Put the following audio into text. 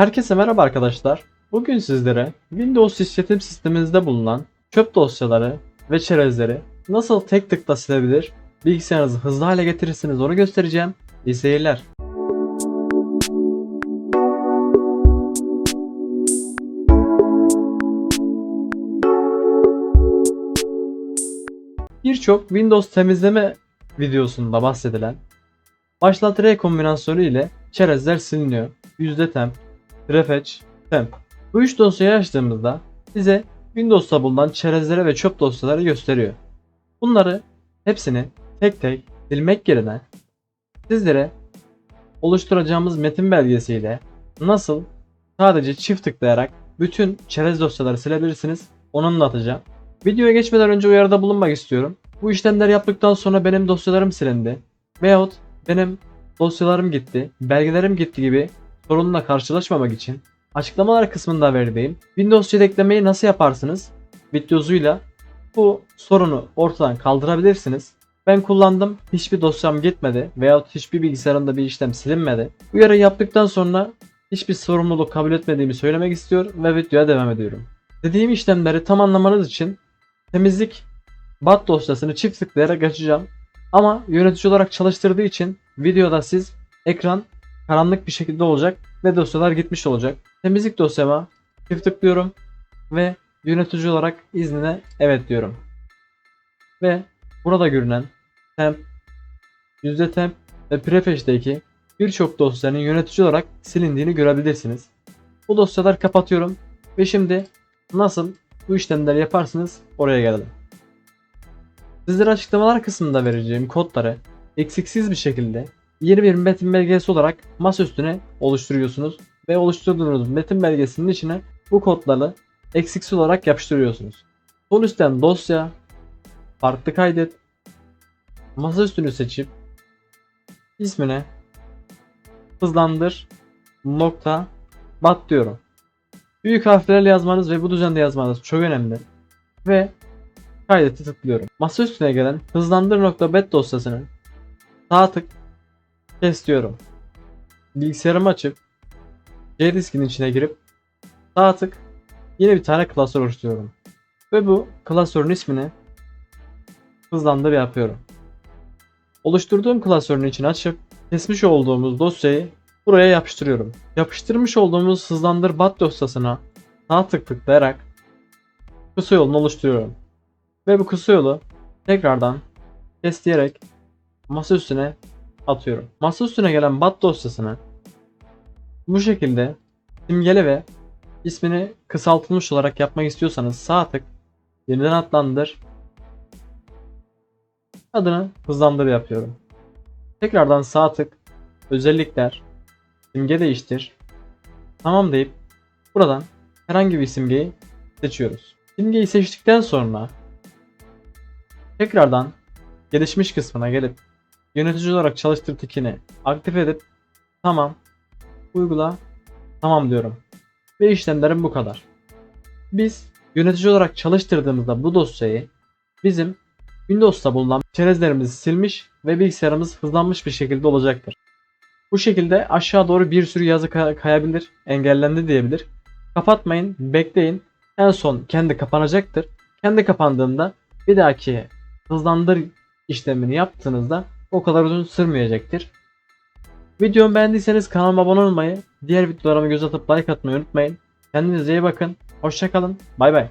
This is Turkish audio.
Herkese merhaba arkadaşlar. Bugün sizlere Windows işletim sisteminizde bulunan çöp dosyaları ve çerezleri nasıl tek tıkla silebilir, bilgisayarınızı hızlı hale getirirsiniz onu göstereceğim. İyi seyirler. Birçok Windows temizleme videosunda bahsedilen başlat R kombinasyonu ile çerezler siliniyor. Yüzde temp, prefetch, temp. Bu üç dosyayı açtığımızda bize Windows'ta bulunan çerezleri ve çöp dosyaları gösteriyor. Bunları hepsini tek tek silmek yerine sizlere oluşturacağımız metin belgesiyle nasıl sadece çift tıklayarak bütün çerez dosyaları silebilirsiniz onu anlatacağım. Videoya geçmeden önce uyarıda bulunmak istiyorum. Bu işlemler yaptıktan sonra benim dosyalarım silindi. Veyahut benim dosyalarım gitti, belgelerim gitti gibi sorunla karşılaşmamak için açıklamalar kısmında verdiğim Windows yedeklemeyi nasıl yaparsınız videosuyla bu sorunu ortadan kaldırabilirsiniz. Ben kullandım. Hiçbir dosyam gitmedi veyahut hiçbir bilgisayarımda bir işlem silinmedi. Uyarı yaptıktan sonra hiçbir sorumluluk kabul etmediğimi söylemek istiyor ve videoya devam ediyorum. Dediğim işlemleri tam anlamanız için temizlik bat dosyasını çift tıklayarak açacağım. Ama yönetici olarak çalıştırdığı için videoda siz ekran karanlık bir şekilde olacak ve dosyalar gitmiş olacak. Temizlik dosyama çift tıklıyorum ve yönetici olarak iznine evet diyorum. Ve burada görünen temp, yüzde temp ve prefetch'teki birçok dosyanın yönetici olarak silindiğini görebilirsiniz. Bu dosyaları kapatıyorum ve şimdi nasıl bu işlemleri yaparsınız oraya gelelim. Sizlere açıklamalar kısmında vereceğim kodları eksiksiz bir şekilde yeni bir metin belgesi olarak masa üstüne oluşturuyorsunuz ve oluşturduğunuz metin belgesinin içine bu kodları eksiksiz olarak yapıştırıyorsunuz. Sol üstten dosya, farklı kaydet, masa üstünü seçip ismine hızlandır nokta bat diyorum. Büyük harflerle yazmanız ve bu düzende yazmanız çok önemli. Ve kaydeti tıklıyorum. Masa üstüne gelen hızlandır.bat dosyasını sağ tık kes diyorum. Bilgisayarımı açıp C diskinin içine girip sağ tık yeni bir tane klasör oluşturuyorum. Ve bu klasörün ismini hızlandır yapıyorum. Oluşturduğum klasörün içine açıp kesmiş olduğumuz dosyayı buraya yapıştırıyorum. Yapıştırmış olduğumuz hızlandır bat dosyasına sağ tık tıklayarak kısa yolunu oluşturuyorum. Ve bu kısa yolu tekrardan kes diyerek masa üstüne atıyorum. Masa üstüne gelen bat dosyasını bu şekilde simgele ve ismini kısaltılmış olarak yapmak istiyorsanız sağ tık yeniden adlandır adını hızlandır yapıyorum. Tekrardan sağ tık özellikler simge değiştir tamam deyip buradan herhangi bir simgeyi seçiyoruz. Simgeyi seçtikten sonra tekrardan gelişmiş kısmına gelip yönetici olarak çalıştır tikini aktif edip tamam uygula tamam diyorum. Ve işlemlerim bu kadar. Biz yönetici olarak çalıştırdığımızda bu dosyayı bizim Windows'ta bulunan çerezlerimizi silmiş ve bilgisayarımız hızlanmış bir şekilde olacaktır. Bu şekilde aşağı doğru bir sürü yazı kay- kayabilir, engellendi diyebilir. Kapatmayın, bekleyin. En son kendi kapanacaktır. Kendi kapandığında bir dahaki hızlandır işlemini yaptığınızda o kadar uzun sürmeyecektir. Videomu beğendiyseniz kanalıma abone olmayı, diğer videolarıma göz atıp like atmayı unutmayın. Kendinize iyi bakın. Hoşçakalın. Bay bay.